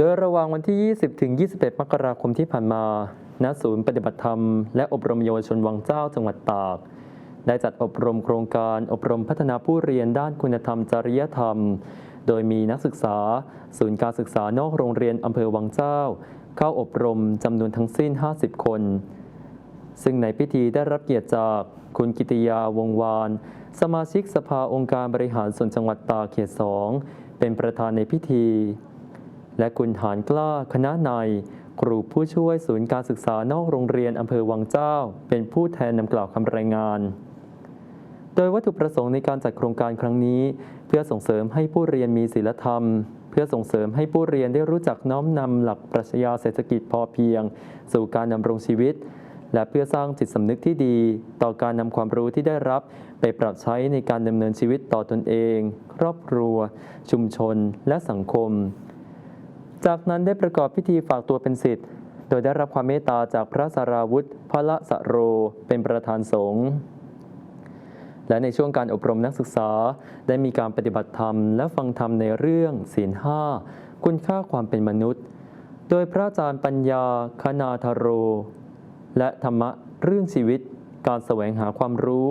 โดยระหว่างวันที่ 20 ถึง 21 มกราคมที่ผ่านมา ณ ศูนย์ปฏิบัติธรรม และอบรมเยาวชนวังเจ้าจังหวัดตาก ได้จัดอบรมโครงการอบรมพัฒนาผู้เรียนด้านคุณธรรมจริยธรรม โดยมีนักศึกษา ศูนย์การศึกษานอกโรงเรียนอำเภอวังเจ้า เข้าอบรมจำนวนทั้งสิ้น 50 คน ซึ่งในพิธีได้รับเกียรติจากคุณกิติยาวงศ์วาน สมาชิกสภาองค์การบริหารส่วนจังหวัดตากเขต2เป็นประธานในพิธี และคุณหานกล้าคณะนายครูผู้ช่วยศูนย์การศึกษานอกโรงเรียนอำเภอวังเจ้า เป็นผู้แทนนำกล่าวคำรายงาน โดยวัตถุประสงค์ในการจัดโครงการครั้งนี้ เพื่อส่งเสริมให้ผู้เรียนมีศีลธรรม เพื่อส่งเสริมให้ผู้เรียนได้รู้จักน้อมนำหลักปรัชญาเศรษฐกิจพอเพียง สู่การดำรงชีวิต และเพื่อสร้างจิตสำนึกที่ดี ต่อการนำความรู้ที่ได้รับ ไปปรับใช้ในการดำเนินชีวิตต่อตนเอง ครอบครัว ชุมชน และสังคม จากนั้นได้ประกอบพิธีฝากตัวเป็นศิษย์โดยได้รับความเมตตาจากพระสาราวุธพระละสะโร เป็นประธานสงฆ์และในช่วงการอบรมนักศึกษาได้มีการปฏิบัติธรรมและฟังธรรมในเรื่องศีลห้าคุณค่าความเป็นมนุษย์ โดยพระอาจารย์ปัญญาคณาธโร และธรรมะเรื่องชีวิต การแสวงหาความรู้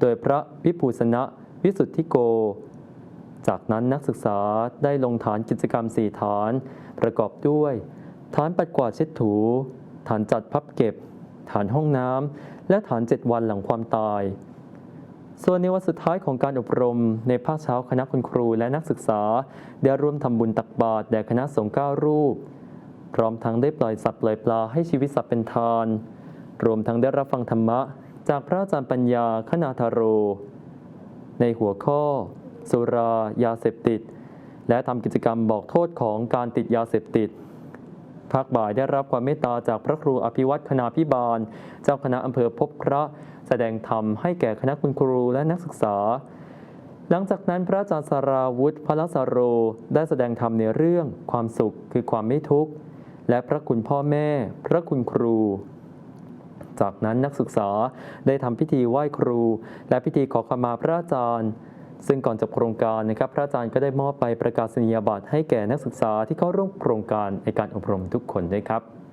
โดยพระวิภูสนะ วิสุทธิโก จากนั้นนักศึกษาได้ลงฐานกิจกรรม 4 ฐาน ประกอบด้วย ฐานปัดกวาดเช็ดถู ฐานจัดพับเก็บ ฐานห้องน้ำและฐาน 7 วันหลังความตาย ส่วนในวันสุดท้ายของการอบรม ในภาคเช้าคณะคุณครูและนักศึกษา ได้ร่วมทำบุญตักบาตรแด่คณะสงฆ์เก้ารูป พร้อมทั้งได้ปล่อยสัตว์ปล่อยปลาให้ชีวิตสัตว์เป็นทาน รวมทั้งได้รับฟังธรรมะ จากพระอาจารย์ปัญญาคณาธาโร ในหัวข้อ สุรายาเสพติด และทำกิจกรรมบอกโทษของการติดยาเสพติดภาคบ่ายได้รับความเมตตาจากพระครูอภิวัตคณาพิบาล เจ้าคณะอำเภอพบพระ แสดงธรรมให้แก่คณะคุณครูและนักศึกษา หลังจากนั้นพระอาจารย์สาราวุธพระสาโร ได้แสดงธรรมในเรื่องความสุขคือความไม่ทุกข์ และพระคุณพ่อแม่ พระคุณครู จากนั้นนักศึกษาได้ทำพิธีไหว้ครู และพิธีขอขมาพระอาจารย์ ซึ่งก่อนจบโครงการนะครับพระอาจารย์ก็ได้มอบไปประกาศนียบัตรให้แก่นักศึกษาที่เข้าร่วมโครงการในการอบรมทุกคนด้วยครับ